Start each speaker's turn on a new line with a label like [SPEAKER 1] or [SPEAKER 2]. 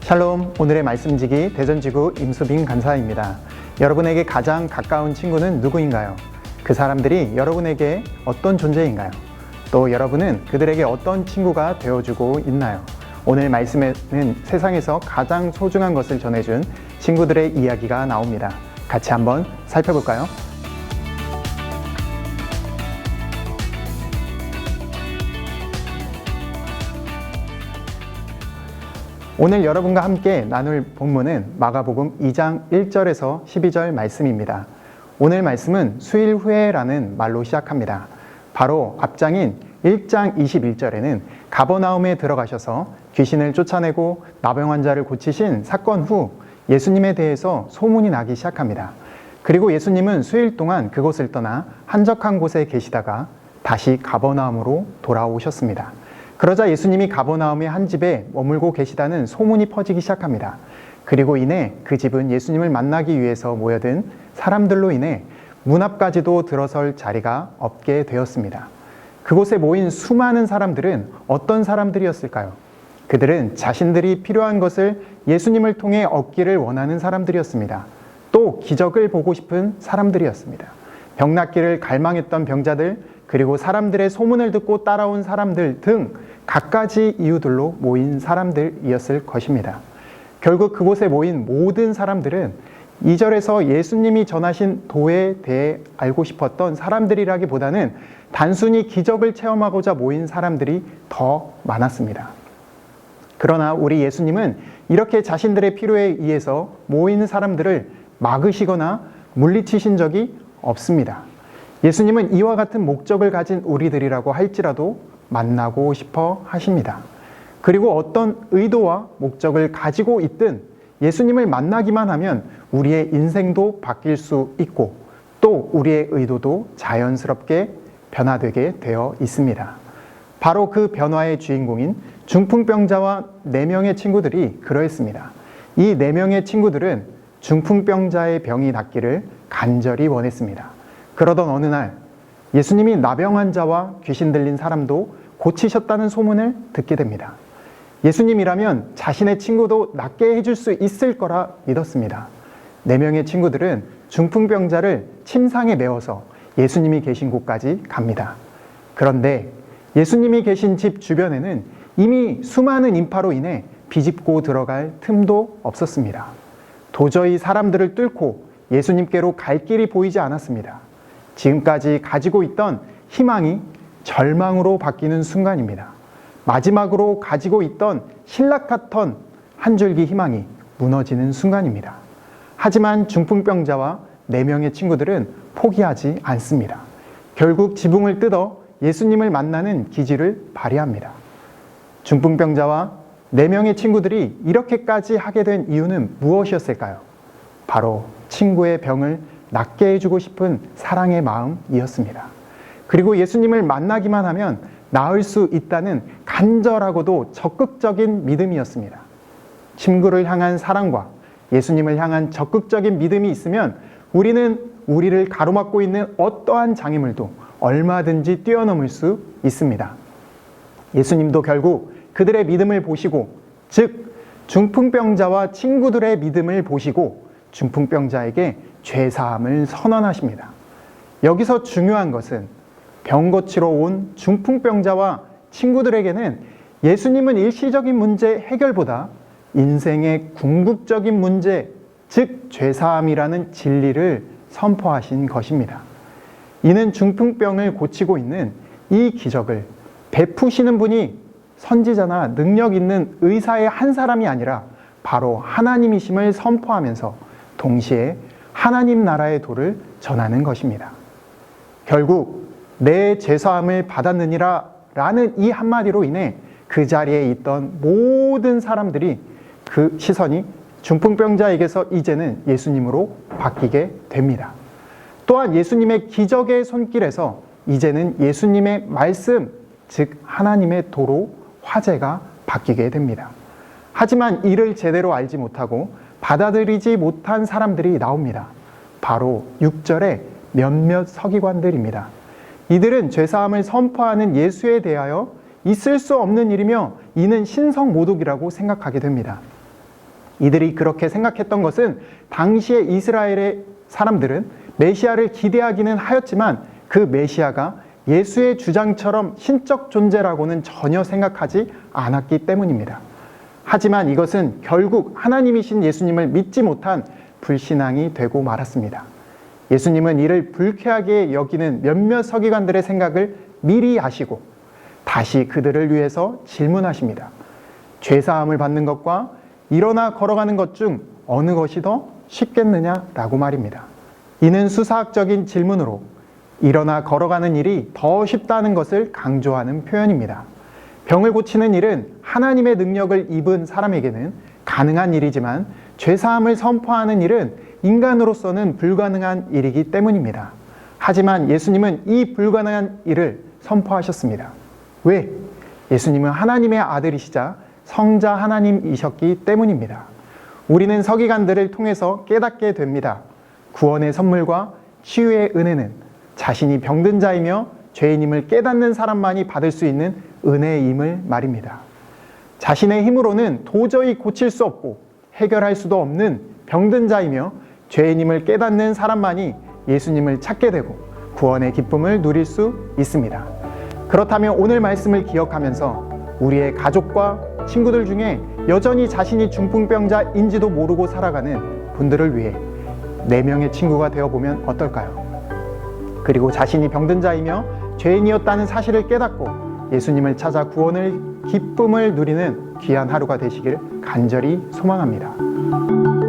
[SPEAKER 1] 샬롬 오늘의 말씀지기 대전지구 임수빈 간사입니다. 여러분에게 가장 가까운 친구는 누구인가요? 그 사람들이 여러분에게 어떤 존재인가요? 또 여러분은 그들에게 어떤 친구가 되어주고 있나요? 오늘 말씀에는 세상에서 가장 소중한 것을 전해준 친구들의 이야기가 나옵니다. 같이 한번 살펴볼까요? 오늘 여러분과 함께 나눌 본문은 마가복음 2장 1절에서 12절 말씀입니다. 오늘 말씀은 수일 후에라는 말로 시작합니다. 바로 앞장인 1장 21절에는 가버나움에 들어가셔서 귀신을 쫓아내고 나병 환자를 고치신 사건 후 예수님에 대해서 소문이 나기 시작합니다. 그리고 예수님은 수일 동안 그곳을 떠나 한적한 곳에 계시다가 다시 가버나움으로 돌아오셨습니다. 그러자 예수님이 가버나움의 한 집에 머물고 계시다는 소문이 퍼지기 시작합니다. 그리고 이내 그 집은 예수님을 만나기 위해서 모여든 사람들로 인해 문 앞까지도 들어설 자리가 없게 되었습니다. 그곳에 모인 수많은 사람들은 어떤 사람들이었을까요? 그들은 자신들이 필요한 것을 예수님을 통해 얻기를 원하는 사람들이었습니다. 또 기적을 보고 싶은 사람들이었습니다. 병 낫기를 갈망했던 병자들, 그리고 사람들의 소문을 듣고 따라온 사람들 등 갖가지 이유들로 모인 사람들이었을 것입니다. 결국 그곳에 모인 모든 사람들은 2절에서 예수님이 전하신 도에 대해 알고 싶었던 사람들이라기보다는 단순히 기적을 체험하고자 모인 사람들이 더 많았습니다. 그러나 우리 예수님은 이렇게 자신들의 필요에 의해서 모이는 사람들을 막으시거나 물리치신 적이 없습니다. 예수님은 이와 같은 목적을 가진 우리들이라고 할지라도 만나고 싶어 하십니다. 그리고 어떤 의도와 목적을 가지고 있든 예수님을 만나기만 하면 우리의 인생도 바뀔 수 있고 또 우리의 의도도 자연스럽게 변화되게 되어 있습니다. 바로 그 변화의 주인공인 중풍병자와 네 명의 친구들이 그러했습니다. 이네 명의 친구들은 중풍병자의 병이 낫기를 간절히 원했습니다. 그러던 어느 날 예수님이 나병 환자와 귀신 들린 사람도 고치셨다는 소문을 듣게 됩니다. 예수님이라면 자신의 친구도 낫게 해줄 수 있을 거라 믿었습니다. 네 명의 친구들은 중풍병자를 침상에 메워서 예수님이 계신 곳까지 갑니다. 그런데 예수님이 계신 집 주변에는 이미 수많은 인파로 인해 비집고 들어갈 틈도 없었습니다. 도저히 사람들을 뚫고 예수님께로 갈 길이 보이지 않았습니다. 지금까지 가지고 있던 희망이 절망으로 바뀌는 순간입니다. 마지막으로 가지고 있던 신락 같던 한 줄기 희망이 무너지는 순간입니다. 하지만 중풍병자와 네 명의 친구들은 포기하지 않습니다. 결국 지붕을 뜯어 예수님을 만나는 기지를 발휘합니다. 중풍병자와 네 명의 친구들이 이렇게까지 하게 된 이유는 무엇이었을까요? 바로 친구의 병을 낫게 해주고 싶은 사랑의 마음이었습니다. 그리고 예수님을 만나기만 하면 나을 수 있다는 간절하고도 적극적인 믿음이었습니다. 친구를 향한 사랑과 예수님을 향한 적극적인 믿음이 있으면 우리는 우리를 가로막고 있는 어떠한 장애물도 얼마든지 뛰어넘을 수 있습니다. 예수님도 결국 그들의 믿음을 보시고, 즉, 중풍병자와 친구들의 믿음을 보시고, 중풍병자에게 죄사함을 선언하십니다. 여기서 중요한 것은 병 고치러 온 중풍병자와 친구들에게는 예수님은 일시적인 문제 해결보다 인생의 궁극적인 문제, 즉 죄사함이라는 진리를 선포하신 것입니다. 이는 중풍병을 고치고 있는 이 기적을 베푸시는 분이 선지자나 능력 있는 의사의 한 사람이 아니라 바로 하나님이심을 선포하면서 동시에 하나님 나라의 도를 전하는 것입니다. 결국 내 죄사함을 받았느니라 라는 이 한마디로 인해 그 자리에 있던 모든 사람들이 그 시선이 중풍병자에게서 이제는 예수님으로 바뀌게 됩니다. 또한 예수님의 기적의 손길에서 이제는 예수님의 말씀, 즉 하나님의 도로 화제가 바뀌게 됩니다. 하지만 이를 제대로 알지 못하고 받아들이지 못한 사람들이 나옵니다. 바로 6절의 몇몇 서기관들입니다. 이들은 죄사함을 선포하는 예수에 대하여 있을 수 없는 일이며 이는 신성 모독이라고 생각하게 됩니다. 이들이 그렇게 생각했던 것은 당시의 이스라엘의 사람들은 메시아를 기대하기는 하였지만 그 메시아가 예수의 주장처럼 신적 존재라고는 전혀 생각하지 않았기 때문입니다. 하지만 이것은 결국 하나님이신 예수님을 믿지 못한 불신앙이 되고 말았습니다. 예수님은 이를 불쾌하게 여기는 몇몇 서기관들의 생각을 미리 아시고 다시 그들을 위해서 질문하십니다. 죄사함을 받는 것과 일어나 걸어가는 것 중 어느 것이 더 쉽겠느냐라고 말입니다. 이는 수사학적인 질문으로 일어나 걸어가는 일이 더 쉽다는 것을 강조하는 표현입니다. 병을 고치는 일은 하나님의 능력을 입은 사람에게는 가능한 일이지만 죄사함을 선포하는 일은 인간으로서는 불가능한 일이기 때문입니다. 하지만 예수님은 이 불가능한 일을 선포하셨습니다. 왜? 예수님은 하나님의 아들이시자 성자 하나님이셨기 때문입니다. 우리는 서기관들을 통해서 깨닫게 됩니다. 구원의 선물과 치유의 은혜는 자신이 병든 자이며 죄인임을 깨닫는 사람만이 받을 수 있는 은혜임을 말입니다. 자신의 힘으로는 도저히 고칠 수 없고 해결할 수도 없는 병든 자이며 죄인임을 깨닫는 사람만이 예수님을 찾게 되고 구원의 기쁨을 누릴 수 있습니다. 그렇다면 오늘 말씀을 기억하면서 우리의 가족과 친구들 중에 여전히 자신이 중풍병자인지도 모르고 살아가는 분들을 위해 네 명의 친구가 되어 보면 어떨까요? 그리고 자신이 병든 자이며 죄인이었다는 사실을 깨닫고 예수님을 찾아 구원을 기쁨을 누리는 귀한 하루가 되시길 간절히 소망합니다.